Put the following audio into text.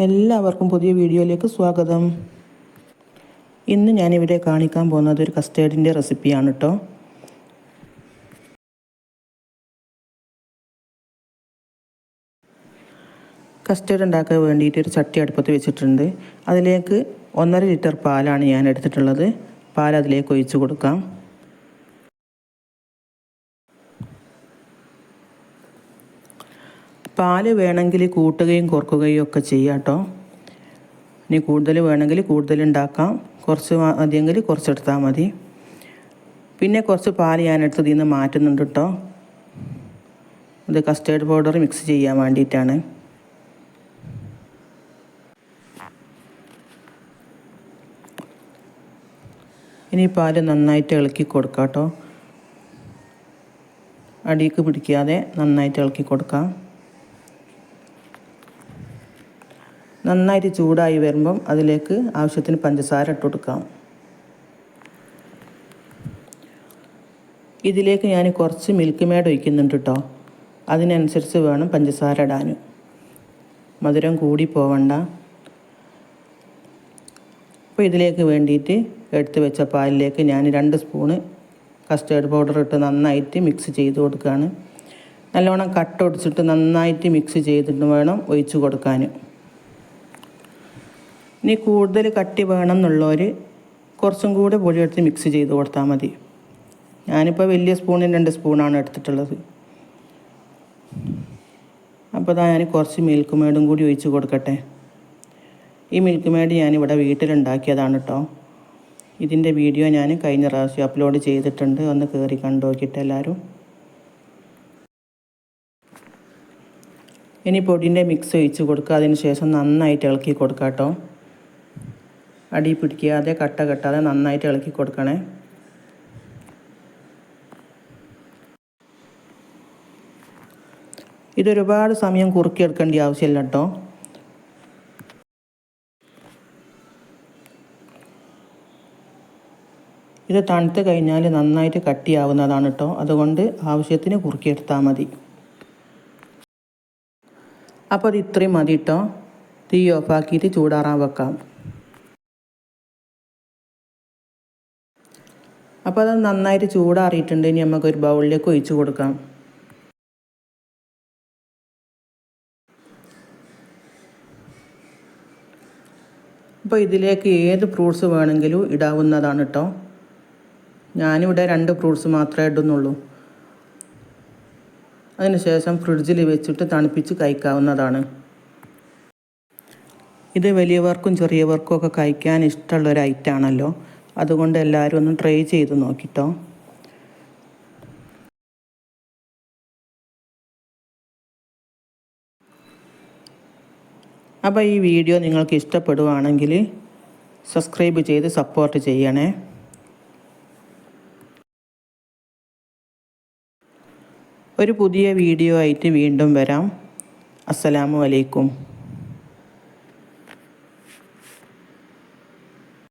എല്ലാവർക്കും പുതിയ വീഡിയോയിലേക്ക് സ്വാഗതം. ഇന്ന് ഞാനിവിടെ കാണിക്കാൻ പോകുന്നത് ഒരു കസ്റ്റേർഡിന്റെ റെസിപ്പിയാണ് കേട്ടോ കസ്റ്റേർഡ് ഉണ്ടാക്കാൻ വേണ്ടിയിട്ട് ഒരു ചട്ടി അടുപ്പത്ത് വെച്ചിട്ടുണ്ട്. അതിലേക്ക് ഒന്നര ലിറ്റർ പാലാണ് ഞാൻ എടുത്തിട്ടുള്ളത്. പാൽ അതിലേക്ക് ഒഴിച്ചു കൊടുക്കാം. പാൽ വേണമെങ്കിൽ കൂട്ടുകയും കുറക്കുകയും ഒക്കെ ചെയ്യാം കേട്ടോ ഇനി കൂടുതൽ വേണമെങ്കിൽ കൂടുതൽ ഉണ്ടാക്കാം. കുറച്ച് മതിയെങ്കിൽ കുറച്ചെടുത്താൽ മതി. പിന്നെ കുറച്ച് പാൽ ഞാൻ എടുത്തത് നിന്ന് മാറ്റുന്നുണ്ട് കേട്ടോ ഇത് കസ്റ്റേർഡ് പൗഡർ മിക്സ് ചെയ്യാൻ വേണ്ടിയിട്ടാണ്. ഇനി പാൽ നന്നായിട്ട് ഇളക്കി കൊടുക്കാം കേട്ടോ അടിക്ക് പിടിക്കാതെ നന്നായിട്ട് ഇളക്കി കൊടുക്കാം. നന്നായിട്ട് ചൂടായി വരുമ്പം അതിലേക്ക് ആവശ്യത്തിന് പഞ്ചസാര ഇട്ട് കൊടുക്കാം. ഇതിലേക്ക് ഞാൻ കുറച്ച് മിൽക്ക് മേഡ് ഒഴിക്കുന്നുണ്ട് കേട്ടോ അതിനനുസരിച്ച് വേണം പഞ്ചസാര ഇടാൻ. മധുരം കൂടി പോവണ്ട. അപ്പോൾ ഇതിലേക്ക് വേണ്ടിയിട്ട് എടുത്ത് വെച്ച പാലിലേക്ക് ഞാൻ രണ്ട് സ്പൂണ് കസ്റ്റേർഡ് പൗഡർ ഇട്ട് നന്നായിട്ട് മിക്സ് ചെയ്ത് കൊടുക്കുകയാണ് നല്ലോണം കട്ട ഒടിച്ചിട്ട് നന്നായിട്ട് മിക്സ് ചെയ്തിട്ട് വേണം ഒഴിച്ച് കൊടുക്കാൻ. ഇനി കൂടുതൽ കട്ടി വേണം എന്നുള്ളവർ കുറച്ചും കൂടെ പൊടിയെടുത്ത് മിക്സ് ചെയ്ത് കൊടുത്താൽ മതി. ഞാനിപ്പോൾ വലിയ സ്പൂണിന് രണ്ട് സ്പൂണാണ് എടുത്തിട്ടുള്ളത്. അപ്പോൾ അതാ ഞാൻ കുറച്ച് മിൽക്ക് മേഡും കൂടി ഒഴിച്ച് കൊടുക്കട്ടെ. ഈ മിൽക്ക് മേഡ് ഞാനിവിടെ വീട്ടിലുണ്ടാക്കിയതാണ് കേട്ടോ ഇതിന്റെ വീഡിയോ ഞാൻ കഴിഞ്ഞ പ്രാവശ്യം അപ്ലോഡ് ചെയ്തിട്ടുണ്ട്. ഒന്ന് കയറി കണ്ടു നോക്കിയിട്ട് എല്ലാവരും ഇനി പൊടിന്റെ മിക്സ് ഒഴിച്ച് കൊടുക്കുക. അതിന് ശേഷം നന്നായിട്ട് ഇളക്കി കൊടുക്കാം കേട്ടോ അടി പിടിക്കാതെ കട്ട കെട്ടാതെ നന്നായിട്ട് ഇളക്കി കൊടുക്കണേ. ഇതൊരുപാട് സമയം കുറുക്കിയെടുക്കേണ്ട ആവശ്യമില്ല കേട്ടോ. ഇത് തണുത്ത് കഴിഞ്ഞാൽ നന്നായിട്ട് കട്ടിയാവുന്നതാണ് കേട്ടോ. അതുകൊണ്ട് ആവശ്യത്തിന് കുറുക്കിയെടുത്താൽ മതി. അപ്പോൾ അത് ഇത്രയും മതി കേട്ടോ. തീ ഓഫാക്കിയിട്ട് ചൂടാറാൻ വെക്കാം. അപ്പോൾ അത് നന്നായിട്ട് ചൂടാറിയിട്ടുണ്ട്. ഇനി നമുക്ക് ഒരു ബൗളിലേക്ക് ഒഴിച്ച് കൊടുക്കാം. അപ്പോൾ ഇതിലേക്ക് ഏത് ഫ്രൂട്ട്സ് വേണമെങ്കിലും ഇടാവുന്നതാണ് കേട്ടോ ഞാനിവിടെ രണ്ട് ഫ്രൂട്ട്സ് മാത്രമേ ഇടുന്നുള്ളൂ. അതിനുശേഷം ഫ്രിഡ്ജിൽ വെച്ചിട്ട് തണുപ്പിച്ച് കഴിക്കാവുന്നതാണ്. ഇത് വലിയവർക്കും ചെറിയവർക്കും ഒക്കെ കഴിക്കാൻ ഇഷ്ടമുള്ളൊരു ഐറ്റാണല്ലോ അതുകൊണ്ട് എല്ലാവരും ഒന്ന് ട്രൈ ചെയ്ത് നോക്കിട്ടോ. അപ്പോൾ ഈ വീഡിയോ നിങ്ങൾക്ക് ഇഷ്ടപ്പെടുവാണെങ്കിൽ സബ്സ്ക്രൈബ് ചെയ്ത് സപ്പോർട്ട് ചെയ്യണേ. ഒരു പുതിയ വീഡിയോ ആയിട്ട് വീണ്ടും വരാം. അസ്സലാമു അലൈക്കും.